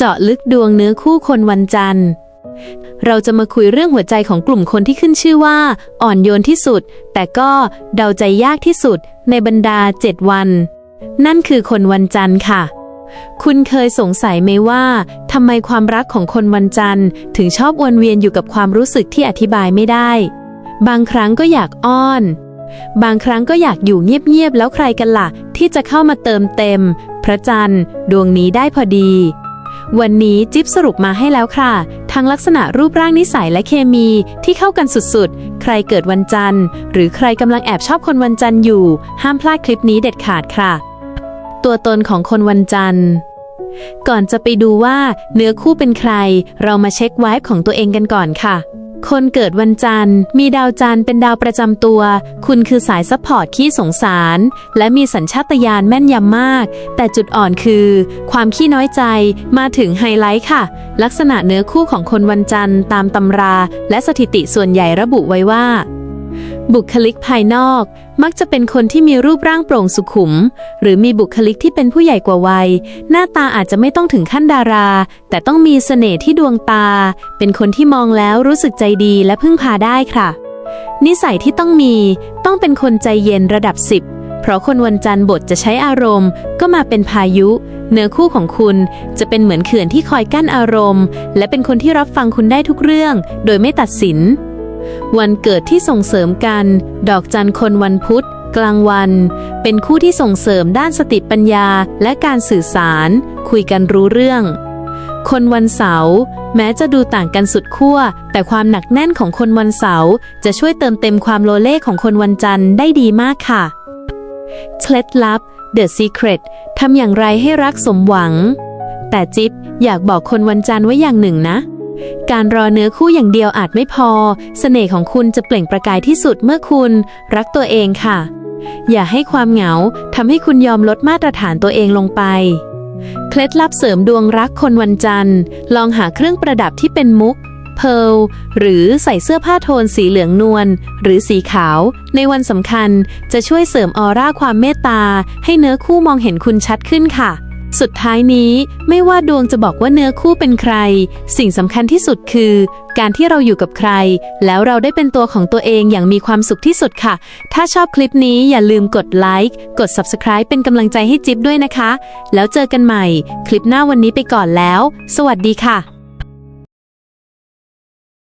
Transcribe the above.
เจาะลึกดวงเนื้อคู่คนวันจันทร์ เราจะมาคุยเรื่องหัวใจของกลุ่มคนที่ขึ้นชื่อว่า อ่อนโยนที่สุด แต่ก็เดาใจยากที่สุดในบรรดา7วัน นั่นคือคนวันจันทร์ค่ะ คุณเคยสงสัยไหมว่าทำไมความรักของคนวันจันทร์ ถึงชอบวนเวียนอยู่กับความรู้สึกที่อธิบายไม่ได้ บางครั้งก็อยากอ้อน บางครั้งก็อยากอยู่เงียบๆแล้วใครกันล่ะ ที่จะเข้ามาเติมเต็ม พระจันทร์ ดวงนี้ได้พอดี วันนี้จิ๊บสรุปมาให้แล้วค่ะ ทั้งลักษณะรูปร่างนิสัยและเคมีที่เข้ากันสุดๆ ใครเกิดวันจันทร์ หรือใครกำลังแอบชอบคนวันจันทร์อยู่ ห้ามพลาดคลิปนี้เด็ดขาดค่ะ ตัวตนของคนวันจันทร์ก่อนจะไปดูว่าเนื้อคู่เป็นใคร เรามาเช็คไวบ์ของตัวเองกันก่อนค่ะ คนเกิดวันจันทร์ มีดาวจันทร์เป็นดาวประจำตัว คุณคือสายซัพพอร์ตขี้สงสาร และมีสัญชาตญาณแม่นยำมาก แต่จุดอ่อนคือ ความขี้น้อยใจมาถึงไฮไลท์ค่ะ ลักษณะเนื้อคู่ของคนวันจันทร์ตามตำรา และสถิติส่วนใหญ่ระบุไว้ว่า บุคลิกภายนอก มักจะเป็นคนที่มีรูปร่างโปร่งสุขุม หรือมีบุคลิกที่เป็นผู้ใหญ่กว่าวัย หน้าตาอาจจะไม่ต้องถึงขั้นดารา แต่ต้องมีเสน่ห์ที่ดวงตา เป็นคนที่มองแล้วรู้สึกใจดีและพึ่งพาได้ค่ะ นิสัยที่ต้องมีต้องเป็นคนใจเย็นระดับ 10 เพราะคนวันจันทร์บทจะใช้อารมณ์ ก็มาเป็นพายุ เนื้อคู่ของคุณจะเป็นเหมือนเขื่อนที่คอยกั้นอารมณ์ และเป็นคนที่รับฟังคุณได้ทุกเรื่อง โดยไม่ตัดสิน วันเกิดที่ส่งเสริมกัน ดอกจันคนวันพุธ กลางวัน เป็นคู่ที่ส่งเสริมด้านสติปัญญาและการสื่อสาร คุยกันรู้เรื่อง คนวันเสาร์แม้จะดูต่างกันสุดขั้ว แต่ความหนักแน่นของคนวันเสาร์จะช่วยเติมเต็มความโลเล่ของคนวันจันทร์ได้ดีมากค่ะเคล็ดลับ The Secret ทำอย่างไรให้รักสมหวัง แต่จิ๊บอยากบอกคนวันจันทร์ไว้อย่างหนึ่งนะ การรอเนื้อคู่อย่างเดียวอาจไม่พอ เสน่ห์ของคุณจะเปล่งประกายที่สุดเมื่อคุณรักตัวเองค่ะ อย่าให้ความเหงาทำให้คุณยอมลดมาตรฐานตัวเองลงไป เคล็ดลับเสริมดวงรักคนวันจันทร์ ลองหาเครื่องประดับที่เป็นมุกเพลหรือใส่เสื้อผ้าโทนสีเหลืองนวลหรือสีขาว ในวันสำคัญจะช่วยเสริมออร่าความเมตตา ให้เนื้อคู่มองเห็นคุณชัดขึ้นค่ะ สุดท้ายนี้ไม่ว่าดวงจะบอกว่าเนื้อคู่เป็นใคร สิ่งสำคัญที่สุดคือ การที่เราอยู่กับใคร แล้วเราได้เป็นตัวของตัวเองอย่างมีความสุขที่สุดค่ะ ถ้าชอบคลิปนี้อย่าลืมกดไลค์กด Subscribe เป็นกำลังใจให้จิ๊บด้วยนะคะ แล้วเจอกันใหม่ คลิปหน้าวันนี้ไปก่อนแล้ว สวัสดีค่ะ